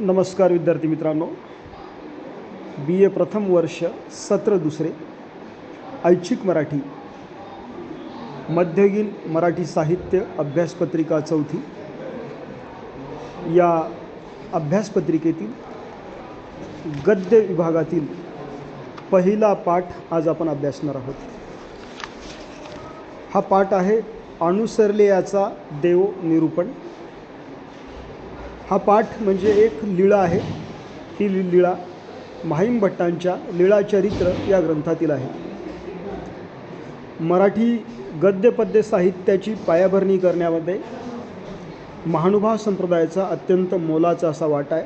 नमस्कार विद्यार्थी मित्रांनो. बी ए प्रथम वर्ष सत्र दुसरे ऐच्छिक मराठी मध्ययीन मराठी साहित्य अभ्यासपत्रिका चौथी. या अभ्यासपत्रिकेतील गद्य विभागातील पहिला पाठ आज आपण अभ्यासणार आहोत. हा पाठ आहे अनुसरले याचा देव निरूपण हा पाठ म्हणजे एक लीळा आहे. ही लि लीळा माहीम भट्टांच्या लीळाचरित्र या ग्रंथातील आहे. मराठी गद्यपद्य साहित्याची पायाभरणी करण्यामध्ये महानुभाव संप्रदायाचा अत्यंत मोलाचा असा वाटा आहे.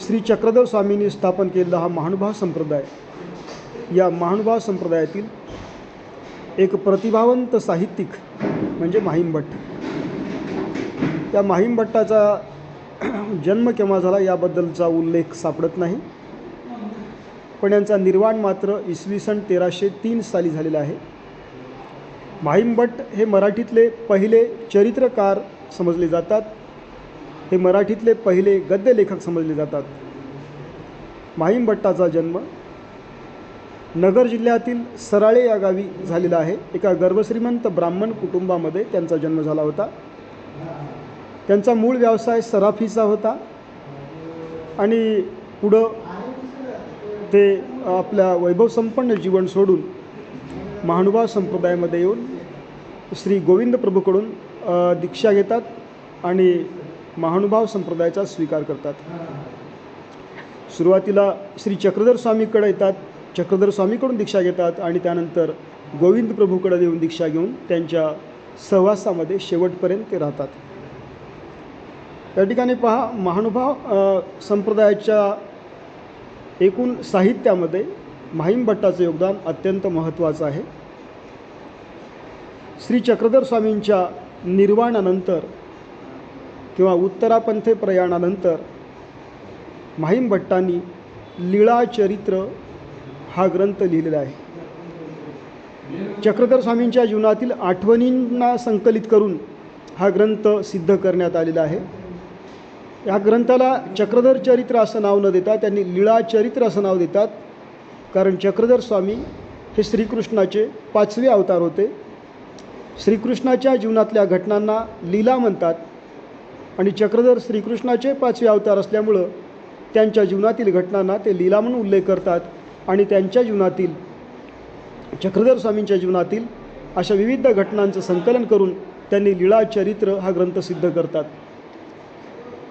श्री चक्रधर स्वामींनी स्थापन केलेला हा महानुभाव संप्रदाय या महानुभाव संप्रदायातील एक प्रतिभावंत साहित्यिक म्हणजे माहीम भट्ट. या माहीम भट्टाचा जन्म केव्हा झाला याबद्दलचा उल्लेख सापडत नाही. पण यांचा निर्वाण मात्र इसवी सन तेराशे तीन साली झालेला आहे. माहीम भट्ट हे मराठीतले पहिले चरित्रकार समजले जातात. हे मराठीतले पहिले गद्यलेखक समजले जातात. माहीम भट्टाचा जन्म नगर जिल्ह्यातील सराळे या गावी झालेला आहे. एका गर्भश्रीमंत ब्राह्मण कुटुंबामध्ये त्यांचा जन्म झाला होता. त्यांचा मूळ व्यवसाय सराफीचा होता. आणि पुढं ते आपल्या वैभवसंपन्न जीवन सोडून महानुभाव संप्रदायामध्ये येऊन श्री गोविंद प्रभूकडून दीक्षा घेतात आणि महानुभाव संप्रदायाचा स्वीकार करतात. सुरुवातीला श्री चक्रधर स्वामीकडे येतात चक्रधर स्वामीकडून दीक्षा घेतात आणि त्यानंतर गोविंद प्रभूकडे येऊन दीक्षा घेऊन त्यांच्या सहवासामध्ये शेवटपर्यंत ते राहतात. या ठिकाणी पहा महानुभाव संप्रदायाच्या एकूण साहित्यामध्ये माहीम भट्टाचं योगदान अत्यंत महत्त्वाचं आहे. श्री चक्रधर स्वामींच्या निर्वाणानंतर किंवा उत्तरापंथे प्रयाणानंतर माहीम भट्टांनी लीळाचरित्र हा ग्रंथ लिहिलेला आहे. चक्रधर स्वामींच्या जीवनातील आठवणींना संकलित करून हा ग्रंथ सिद्ध करण्यात आलेला आहे. या ग्रंथाला चक्रधर चरित्र असं नाव न देता त्यांनी लीळा चरित्र असं नाव देतात. कारण चक्रधर स्वामी हे श्रीकृष्णाचे पाचवे अवतार होते. श्रीकृष्णाच्या जीवनातल्या घटनांना लीला म्हणतात आणि चक्रधर श्रीकृष्णाचे पाचवे अवतार असल्यामुळं त्यांच्या जीवनातील घटनांना ते लीला म्हणून उल्लेख करतात आणि त्यांच्या जीवनातील चक्रधर स्वामींच्या जीवनातील अशा विविध घटनांचं संकलन करून त्यांनी लीळा चरित्र हा ग्रंथ सिद्ध करतात.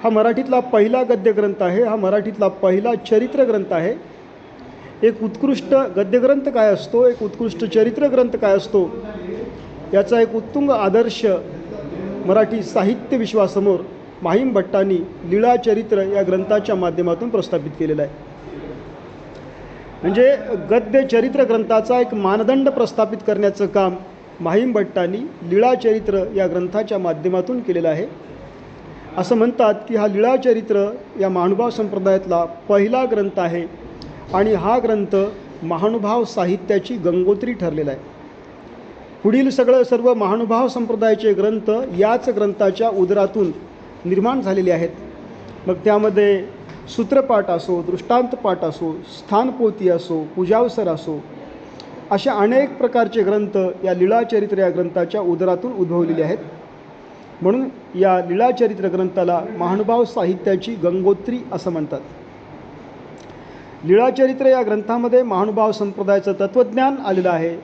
हा मराठीतला पहिला गद्यग्रंथ आहे हा मराठीतला पहिला चरित्र ग्रंथ आहे. एक उत्कृष्ट गद्यग्रंथ काय असतो? एक उत्कृष्ट चरित्र ग्रंथ काय असतो? याचा एक उत्तुंग आदर्श मराठी साहित्य विश्वासमोर माहीम भट्टांनी लीळा चरित्र या ग्रंथाच्या माध्यमातून प्रस्थापित केलेला आहे. म्हणजे गद्य चरित्र ग्रंथाचा एक मानदंड प्रस्थापित करण्याचं काम माहीम भट्टांनी लीळा चरित्र या ग्रंथाच्या माध्यमातून केलेलं आहे. असं म्हणतात की हा लीळाचरित्र या महानुभाव संप्रदायातला पहिला ग्रंथ आहे. आणि हा ग्रंथ महानुभाव साहित्याची गंगोत्री ठरलेला आहे. पुढील सगळं सर्व महानुभाव संप्रदायाचे ग्रंथ याच ग्रंथाच्या उदरातून निर्माण झालेले आहेत. मग त्यामध्ये सूत्रपाठ असो दृष्टांत पाठ असो स्थानपोती असो पूजावसर असो अशा अनेक प्रकारचे ग्रंथ या लीळाचरित्र या ग्रंथाच्या उदरातून उद्भवलेले आहेत. म्हणून या लीळाचरित्र ग्रंथाला महानुभाव साहित्याची गंगोत्री असं म्हणतात. लीळाचरित्र या ग्रंथामध्ये महानुभाव संप्रदायाचं तत्त्वज्ञान आलेलं आहे.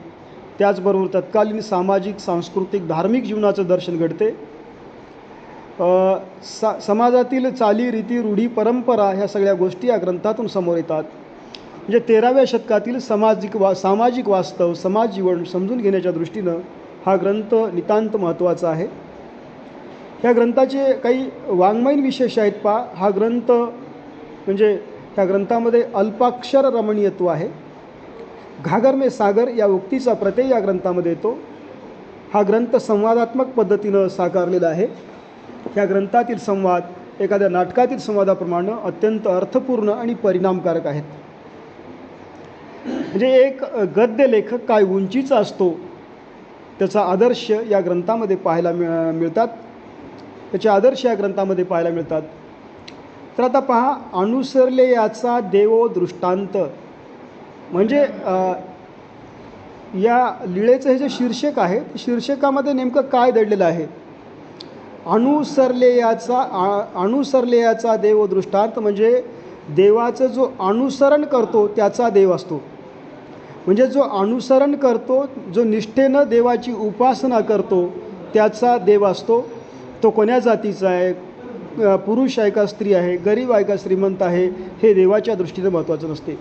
त्याचबरोबर तत्कालीन सामाजिक सांस्कृतिक धार्मिक जीवनाचं दर्शन घडते. सा समाजातील चाली रीती रूढी परंपरा ह्या सगळ्या गोष्टी या ग्रंथातून समोर येतात. म्हणजे तेराव्या शतकातील सामाजिक वा सामाजिक वास्तव समाज जीवन समजून घेण्याच्या दृष्टीनं हा ग्रंथ नितांत महत्त्वाचा आहे. ह्या ग्रंथाचे काही वाङ्मयीन विशेष आहेत पा हा ग्रंथ म्हणजे ह्या ग्रंथामध्ये अल्पाक्षर रमणीयत्व आहे. घागर मे सागर या उक्तीचा प्रत्यय या ग्रंथामध्ये येतो. हा ग्रंथ संवादात्मक पद्धतीनं साकारलेला आहे. ह्या ग्रंथातील संवाद एखाद्या नाटकातील संवादाप्रमाणे अत्यंत अर्थपूर्ण आणि परिणामकारक आहेत. म्हणजे एक गद्य लेखक काय उंचीचा असतो त्याचा आदर्श या ग्रंथामध्ये पाहायला मिळ मिळतात. त्याचे आदर्श या ग्रंथामध्ये पाहायला मिळतात. तर आता पहा अनुसरले याचा देवो दृष्टांत. म्हणजे या लीळेचं हे जे शीर्षक आहे शीर्षकामध्ये नेमकं काय दडलेलं आहे? अनुसरले याचा आ- अनुसरले याचा देव दृष्टांत म्हणजे देवाचं जो अनुसरण करतो त्याचा देव असतो. म्हणजे जो अनुसरण करतो जो निष्ठेनं देवाची उपासना करतो त्याचा देव असतो. तो कोण्या जातीचा आहे? पुरुष आहे का स्त्री आहे? गरीब आहे का श्रीमंत आहे? हे देवाच्या दृष्टीने महत्त्वाचं नसते.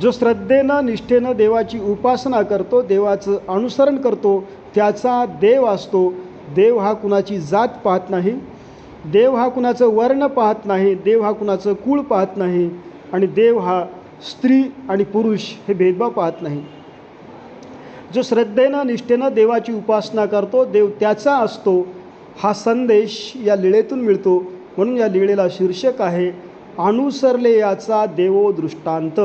जो श्रद्धेनं निष्ठेनं देवाची उपासना करतो देवाचं अनुसरण करतो त्याचा देव असतो. देव हा कुणाची जात पाहत नाही. देव हा कुणाचं वर्ण पाहत नाही. देव हा कुणाचं कुळ पाहत नाही. आणि देव हा स्त्री आणि पुरुष हे भेदभाव पाहत नाही. जो श्रद्धेनं निष्ठेनं देवाची उपासना करतो देव त्याचा असतो. हा संदेश या लीळेतून मिळतो. म्हणून या लीळेला शीर्षक आहे अनुसरले याचा देवो दृष्टांत.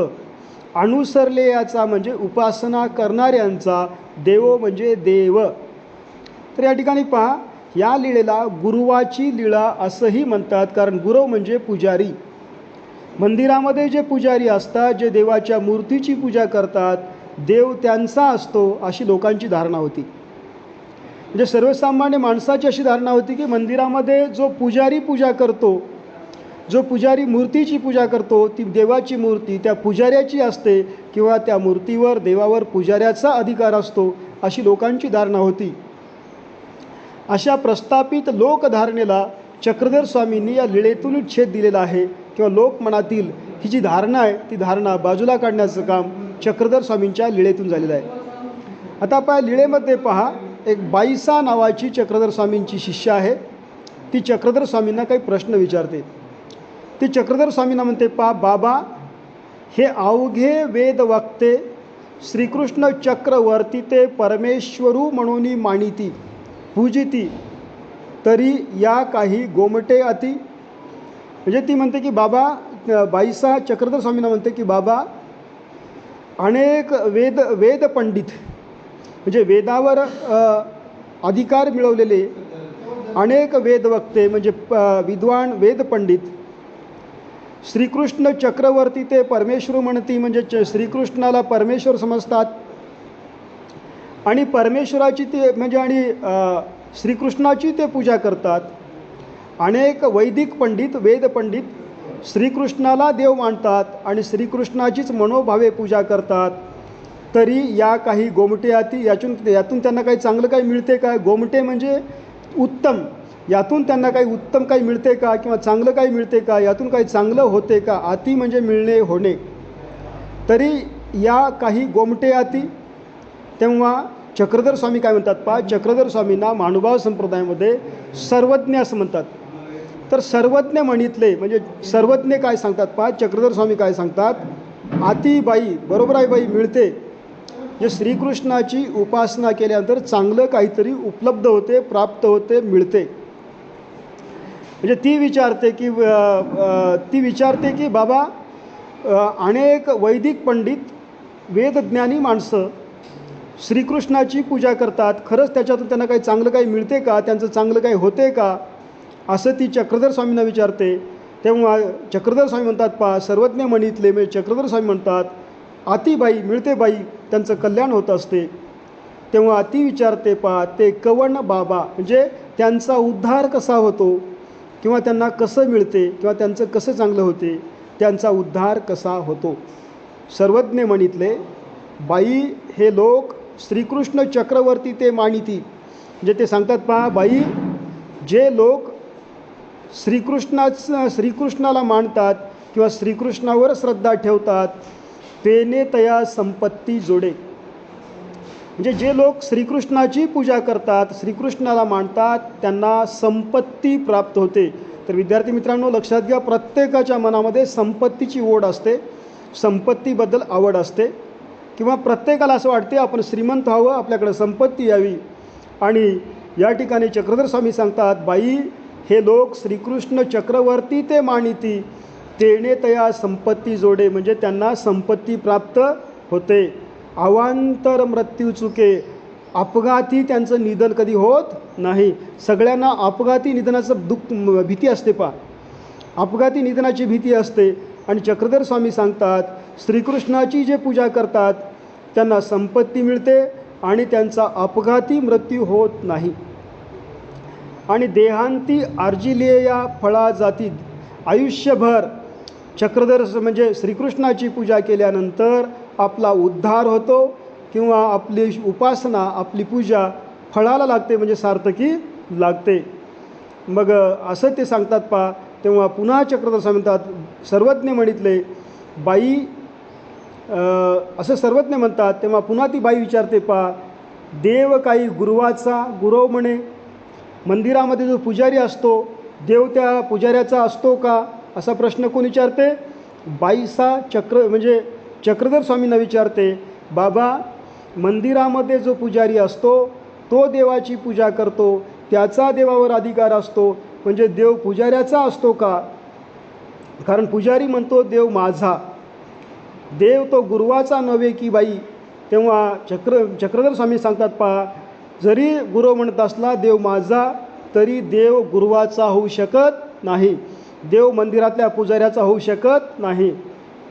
अनुसरले याचा म्हणजे उपासना करणाऱ्यांचा देवो म्हणजे देव. तर या ठिकाणी पहा या लीळेला गुरुवाची लीळा असंही म्हणतात. कारण गुरव म्हणजे पुजारी. मंदिरामध्ये जे पुजारी असतात जे देवाच्या मूर्तीची पूजा करतात देव त्यांचा असतो अशी लोकांची धारणा होती. म्हणजे सर्वसामान्य माणसाची अशी धारणा होती की मंदिरामध्ये जो पुजारी पूजा करतो जो पुजारी मूर्तीची पूजा करतो ती देवाची मूर्ती त्या पुजाऱ्याची असते किंवा त्या मूर्तीवर देवावर पुजाऱ्याचा अधिकार असतो अशी लोकांची धारणा होती. अशा प्रस्थापित लोकधारणेला चक्रधर स्वामींनी या लीळेतूनच छेद दिलेला आहे किंवा लोकमनातील ही जी धारणा आहे ती धारणा बाजूला काढण्याचं काम चक्रधर स्वामींच्या लीळेतून झालेलं आहे. आता पहा लीळेमध्ये पहा एक बाईसा नावाची चक्रधर स्वामींची शिष्य आहे. ती चक्रधर स्वामींना काही प्रश्न विचारते. ती चक्रधर स्वामींना म्हणते पा बाबा हे अवघे वेद वक्ते श्रीकृष्ण चक्रवर्ती ते परमेश्वरू म्हणून मानिती पूजिती तरी या काही गोमटे अति. म्हणजे ती म्हणते की बाबा बाईसा चक्रधर स्वामींना म्हणते की बाबा अनेक वेद वेद पंडित म्हणजे वेदावर अधिकार मिळवलेले अनेक वेदवक्ते म्हणजे प विद्वान वेदपंडित श्रीकृष्ण चक्रवर्ती ते परमेश्वर म्हणती म्हणजे च श्रीकृष्णाला परमेश्वर समजतात. आणि परमेश्वराची ते म्हणजे आणि श्रीकृष्णाची ते पूजा करतात. अनेक वैदिक पंडित वेद पंडित श्रीकृष्णाला देव मानतात आणि श्रीकृष्णाचीच मनोभावे पूजा करतात. तरी या काही गोमटे याती यातून यातून त्यांना काही चांगलं काही मिळते का? गोमटे म्हणजे उत्तम. यातून त्यांना काही उत्तम काही मिळते का? किंवा चांगलं काही मिळते का? यातून काही चांगलं होते का? अती म्हणजे मिळणे होणे. तरी या काही गोमटे आती तेव्हा चक्रधर स्वामी काय म्हणतात पा चक्रधर स्वामींना मानुभाव संप्रदायामध्ये सर्वज्ञ असं म्हणतात. तर सर्वज्ञ म्हणितले म्हणजे सर्वज्ञ काय सांगतात पा चक्रधर स्वामी काय सांगतात? आती बाई बरोबर आहे बाई मिळते. जे श्रीकृष्णाची उपासना केल्यानंतर चांगलं काहीतरी उपलब्ध होते प्राप्त होते मिळते. म्हणजे ती विचारते की ती विचारते की बाबा अनेक वैदिक पंडित वेदज्ञानी माणसं श्रीकृष्णाची पूजा करतात. खरंच त्याच्यातून त्यांना काही चांगलं काही मिळते का? त्यांचं चांगलं काही होते का? असं ती चक्रधर स्वामींना विचारते. तेव्हा चक्रधर स्वामी म्हणतात पा सर्वज्ञ म्हणितले म्हणजे चक्रधर स्वामी म्हणतात आतीबाई मिळते बाई त्यांचं कल्याण होत असते. तेव्हा अति विचारते पा ते कवण बाबा म्हणजे त्यांचा उद्धार कसा होतो? किंवा त्यांना कसं मिळते? किंवा त्यांचं कसं चांगलं होते? त्यांचा उद्धार कसा होतो? सर्वज्ञ म्हणितले बाई हे लोक श्रीकृष्ण चक्रवर्ती ते मानिती. म्हणजे ते सांगतात पहा बाई जे लोक श्रीकृष्णाच श्रीकृष्णाला मानतात किंवा श्रीकृष्णावर श्रद्धा ठेवतात तेने तया संपत्ती जोडे. म्हणजे जे लोक श्रीकृष्णाची पूजा करतात श्रीकृष्णाला मानतात त्यांना संपत्ती प्राप्त होते. तर विद्यार्थी मित्रांनो लक्षात घ्या प्रत्येकाच्या मनामध्ये संपत्तीची ओढ असते संपत्तीबद्दल आवड असते. किंवा प्रत्येकाला असं वाटते आपण श्रीमंत व्हावं आपल्याकडे संपत्ती यावी. आणि या ठिकाणी चक्रधर स्वामी सांगतात बाई हे लोक श्रीकृष्ण चक्रवर्ती ते मानिती. तेणे तया संपत्ती जोडे म्हणजे त्यांना संपत्ती प्राप्त होते. अवांतर मृत्यू चुके. अपघाती त्यांचं निधन कधी होत नाही. सगळ्यांना अपघाती निधनाचं दुःख भीती असते पा अपघाती निधनाची भीती असते. आणि चक्रधर स्वामी सांगतात श्रीकृष्णाची जे पूजा करतात त्यांना संपत्ती मिळते आणि त्यांचा अपघाती मृत्यू होत नाही. आणि देहांती आर्जिलेया फळा जाती. आयुष्यभर चक्रधर म्हणजे श्रीकृष्णाची पूजा केल्यानंतर आपला उद्धार होतो किंवा आपली उपासना आपली पूजा फळाला लागते म्हणजे सार्थकी लागते. मग असं ते सांगतात पा तेव्हा पुन्हा चक्रधर सांगतात सर्वज्ञ म्हणितले बाई असं सर्वज्ञ म्हणतात तेव्हा पुन्हा ती बाई विचारते पा देव काही गुरुवाचा गुरव म्हणे मंदिरामध्ये जो पुजारी असतो देव त्या पुजाऱ्याचा असतो का? असा प्रश्न कोण विचारते? बाईसा चक्र म्हणजे चक्रधर स्वामींना विचारते बाबा मंदिरामध्ये जो पुजारी असतो तो देवाची पूजा करतो त्याचा देवावर अधिकार असतो म्हणजे देव पुजाऱ्याचा असतो का? कारण पुजारी म्हणतो देव माझा देव तो गुरुवाचा नव्हे की बाई. तेव्हा चक्र चक्रधर स्वामी सांगतात पहा जरी गुरु म्हणत असला देव माझा तरी देव गुरुवाचा होऊ शकत नाही. देव मंदिरातल्या पुजाऱ्याचा होऊ शकत नाही.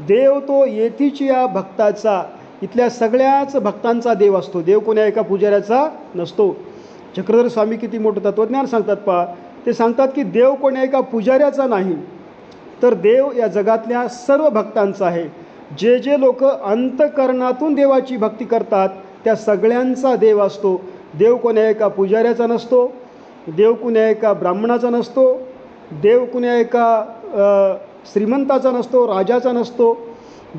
देव तो येथीची या भक्ताचा इथल्या सगळ्याच भक्तांचा देव असतो. देव कोण्या एका पुजाऱ्याचा नसतो. चक्रधर स्वामी किती मोठं तत्त्वज्ञान सांगतात पहा. ते सांगतात की देव कोण्या एका पुजाऱ्याचा नाही तर देव या जगातल्या सर्व भक्तांचा आहे. जे जे लोक अंतकरणातून देवाची भक्ती करतात त्या सगळ्यांचा देव असतो. देव कोण्या एका पुजाऱ्याचा नसतो. देव कुण्या एका ब्राह्मणाचा नसतो. देव कुण्या एका श्रीमंताचा नसतो राजाचा नसतो.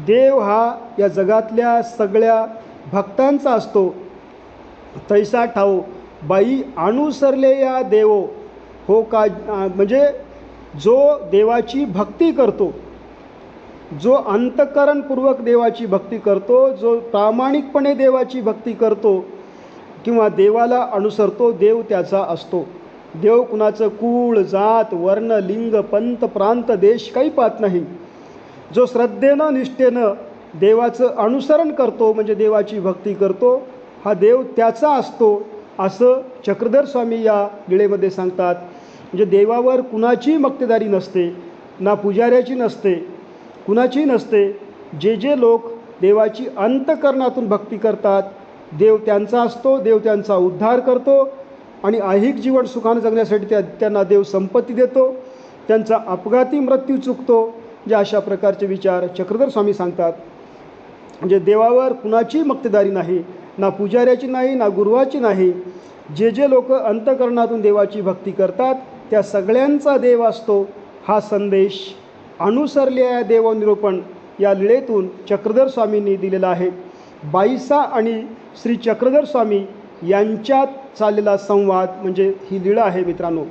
देव हा या जगातल्या सगळ्या भक्तांचा असतो. तैसा ठाऊ बाई अनुसरले या देवो. हो का म्हणजे जो देवाची भक्ती करतो जो अंतकरणपूर्वक देवाची भक्ती करतो जो प्रामाणिकपणे देवाची भक्ती करतो किंवा देवाला अनुसरतो देव त्याचा असतो. देव कुणाचं कुळ जात वर्ण लिंग पंत प्रांत देश काही पाहत नाही. जो श्रद्धेनं निष्ठेनं देवाचं अनुसरण करतो म्हणजे देवाची भक्ती करतो हा देव त्याचा असतो असं चक्रधर स्वामी या लीळेमध्ये सांगतात. म्हणजे देवावर कुणाचीही मक्तेदारी नसते ना पुजाऱ्याची नसते कुणाचीही नसते. जे जे लोक देवाची अंतकरणातून भक्ती करतात देव त्यांचा असतो देव त्यांचा उद्धार करतो आणि ऐहिक जीवन सुखानं जगण्यासाठी त्या त्यांना देव संपत्ती देतो. त्यांचा अपघाती मृत्यू चुकतो. जे अशा प्रकारचे विचार चक्रधर स्वामी सांगतात. म्हणजे देवावर कुणाची मक्तेदारी नाही ना पुजाऱ्याची नाही ना गुरुवाची नाही. जे जे लोक अंतकरणातून देवाची भक्ती करतात त्या सगळ्यांचा देव असतो. हा संदेश अनुसरलेल्या देवनिरूपण या लीळेतून चक्रधर स्वामींनी दिलेला आहे. बाईसा आणि श्री चक्रधर स्वामी यांच्यात चाललेला संवाद म्हणजे ही लीळा आहे मित्रांनो.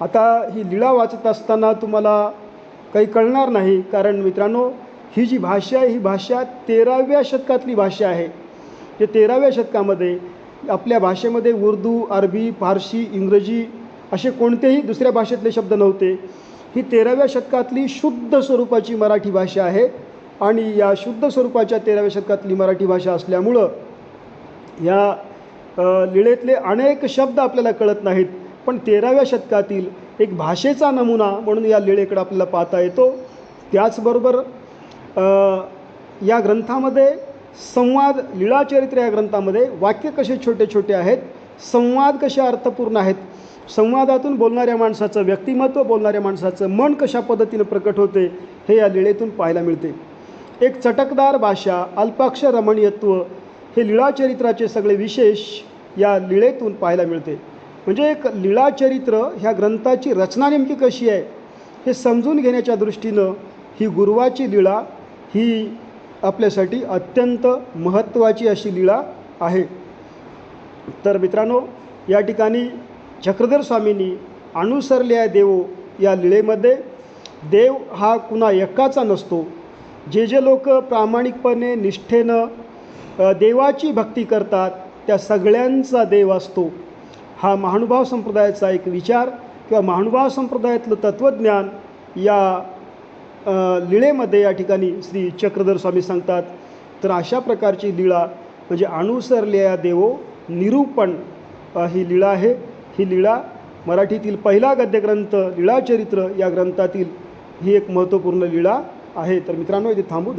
आता ही लीळा वाचत असताना तुम्हाला काही कळणार नाही कारण मित्रांनो ही जी भाषा आहे ही भाषा तेराव्या शतकातली भाषा आहे. जे तेराव्या शतकामध्ये आपल्या भाषेमध्ये उर्दू अरबी फारसी इंग्रजी असे कोणतेही दुसऱ्या भाषेतले शब्द नव्हते. ही तेराव्या शतकातली शुद्ध स्वरूपाची मराठी भाषा आहे आणि या शुद्ध स्वरूपाच्या तेराव्या शतकातली मराठी भाषा असल्यामुळं या लीळेतले अनेक शब्द आपल्याला कळत नाहीत पण तेराव्या शतकातील एक भाषेचा नमुना म्हणून या लीळेकडे आपल्याला पाहता येतो. त्याचबरोबर या ग्रंथामध्ये संवाद लीळाचरित्र या ग्रंथामध्ये वाक्य कसे छोटे छोटे आहेत संवाद कसे अर्थपूर्ण आहेत संवादातून बोलणाऱ्या माणसाचं व्यक्तिमत्व बोलणाऱ्या माणसाचं मन कशा पद्धतीनं प्रकट होते हे या लीळेतून पाहायला मिळते. एक चटकदार भाषा अल्पाक्षर रमणीयत्व हे लीळाचरित्राचे सगळे विशेष या लीळेतून पाहायला मिळते. म्हणजे एक लीळाचरित्र ह्या ग्रंथाची रचना नेमकी कशी आहे हे समजून घेण्याच्या दृष्टीनं ही गुरुवाची लीळा ही आपल्यासाठी अत्यंत महत्त्वाची अशी लीळा आहे. तर मित्रांनो या ठिकाणी चक्रधर स्वामींनी आहे देवो या लीळेमध्ये देव हा कुणा एकाचा नसतो. जे जे लोक प्रामाणिकपणे निष्ठेनं देवाची भक्ती करतात त्या सगळ्यांचा देव असतो. हा महानुभाव संप्रदायाचा एक विचार किंवा महानुभाव संप्रदायातलं तत्त्वज्ञान या लिळेमध्ये लीळेमध्ये या ठिकाणी श्री चक्रधर स्वामी सांगतात. तर अशा प्रकारची लीळा म्हणजे अनुसरलेल्या देवो निरूपण ही लीळा आहे. ही लीळा मराठीतील पहिला गद्यग्रंथ लीळाचरित्र या ग्रंथातील ही एक महत्त्वपूर्ण लीळा आहे. तर मित्रांनो इथे थांबू.